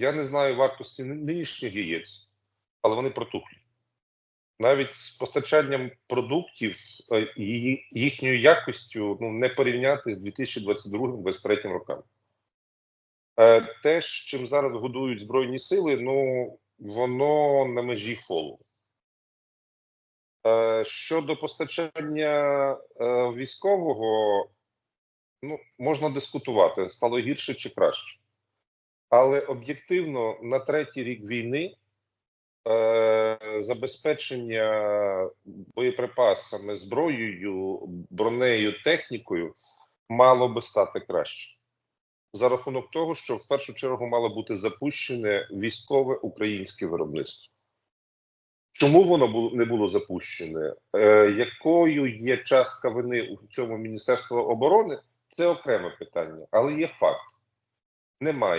Я не знаю вартості нинішніх яєць, але вони протухлі. Навіть з постачанням продуктів е, її- їхньою якістю ну, не порівняти з 2022-2023 роками. Е, Те, чим зараз годують Збройні сили, ну воно на межі фолу. Е, Щодо постачання е, військового, ну, можна дискутувати, стало гірше чи краще. Але об'єктивно на третій рік війни е, забезпечення боєприпасами, зброєю, бронею, технікою мало би стати краще. За рахунок того, що в першу чергу мало бути запущене військове українське виробництво. Чому воно не було запущене? Е, якою є частка вини у цьому Міністерства оборони? Це окреме питання, але є факт: немає